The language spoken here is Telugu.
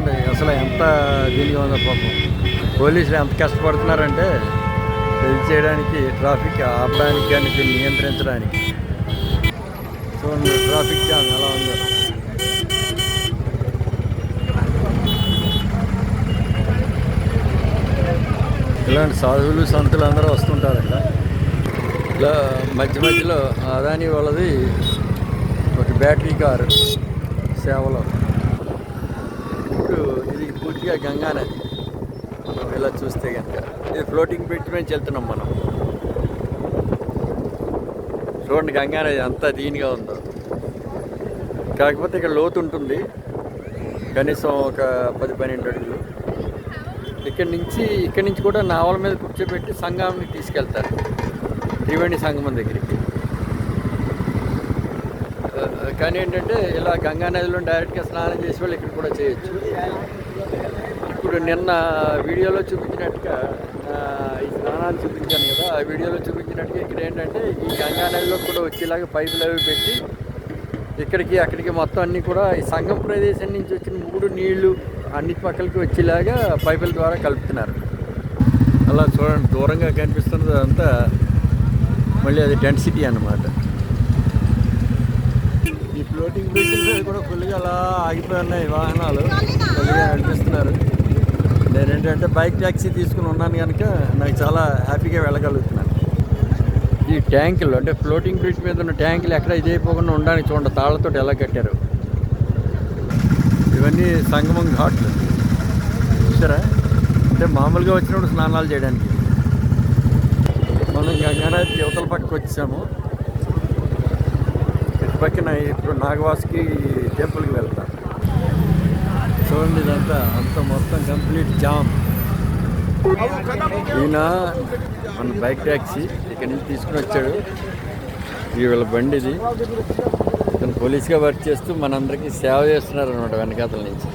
చూడండి అసలు ఎంత దీనిగా ఉందో పాపం పోలీసులు ఎంత కష్టపడుతున్నారంటే ఇది చేయడానికి ట్రాఫిక్ ఆపడానికి కానీ నియంత్రించడానికి. చూడండి ట్రాఫిక్ జామ్ ఎలా ఉందో. ఇలాంటి సాధువులు సంతులు అందరూ వస్తుంటారు ఇక్కడ ఇలా మధ్య మధ్యలో అదాని వాళ్ళది ఒక బ్యాటరీ కారు సేవలో. ఇప్పుడు ఇది పూర్తిగా గంగా నది మనం ఇలా చూస్తే కనుక ఇది ఫ్లోటింగ్ బ్రిడ్జ్ మేము వెళ్తున్నాం మనం. చూడండి గంగా నది అంత దీనిగా ఉందో. కాకపోతే ఇక్కడ లోతు ఉంటుంది. కనీసం ఒక పది పన్నెండు అడుగులు. ఇక్కడి నుంచి ఇక్కడి నుంచి కూడా నావల మీద కూర్చోబెట్టి సంఘానికి తీసుకెళ్తారు. త్రివేణి సంగమం దగ్గరికి. కానీ ఏంటంటే ఇలా గంగా నదిలో డైరెక్ట్గా స్నానం చేసే వాళ్ళు ఇక్కడ కూడా చేయొచ్చు. ఇప్పుడు నిన్న వీడియోలో చూపించినట్టుగా ఈ స్నానాలు చూపించాను కదా ఆ వీడియోలో చూపించినట్టుగా ఇక్కడ ఏంటంటే ఈ గంగా నదిలో కూడా వచ్చేలాగా పైపులు అవి పెట్టి ఇక్కడికి అక్కడికి మొత్తం అన్నీ కూడా ఈ సంఘం ప్రదేశం నుంచి వచ్చిన మూడు నీళ్ళు అన్ని పక్కలకి వచ్చేలాగా పైపుల ద్వారా కలుపుతున్నారు. అలా చూడండి దూరంగా కనిపిస్తున్నది అంతా మళ్ళీ అది డెన్సిటీ సిటీ అన్నమాట. ఫ్లోటింగ్ బ్రిడ్జ్ కూడా ఫుల్గా అలా ఆగిపోయి ఉన్నాయి వాహనాలు. కొద్దిగా నడిపిస్తున్నారు. నేను ఏంటంటే బైక్ ట్యాక్సీ తీసుకుని ఉన్నాను కనుక నాకు చాలా హ్యాపీగా వెళ్ళగలుగుతున్నాను. ఈ ట్యాంకులు అంటే ఫ్లోటింగ్ బ్రిడ్జ్ మీద ఉన్న ట్యాంకులు ఎక్కడ ఇది అయిపోకుండా ఉండడానికి చూడండి తాళ్ళతో ఎలా కట్టారు. ఇవన్నీ సంగమం ఘాట్లు. చూసారా? అంటే మామూలుగా వచ్చినప్పుడు స్నానాలు చేయడానికి. మనం గంగానది యువతల పక్కకు వచ్చాము పక్కన ఇప్పుడు నాగవాసుకి టెంపుల్కి వెళ్తా. చూడండి ఇదంతా అంత మొత్తం కంప్లీట్ జామ్. ఈయన మన బైక్ ట్యాక్సీ ఇక్కడి నుంచి తీసుకుని వచ్చాడు. ఈ వీళ్ళ బండిది. ఇతను పోలీస్గా వర్క్ చేస్తూ మనందరికీ సేవ చేస్తున్నారు అనమాట వెనకాతల నుంచి.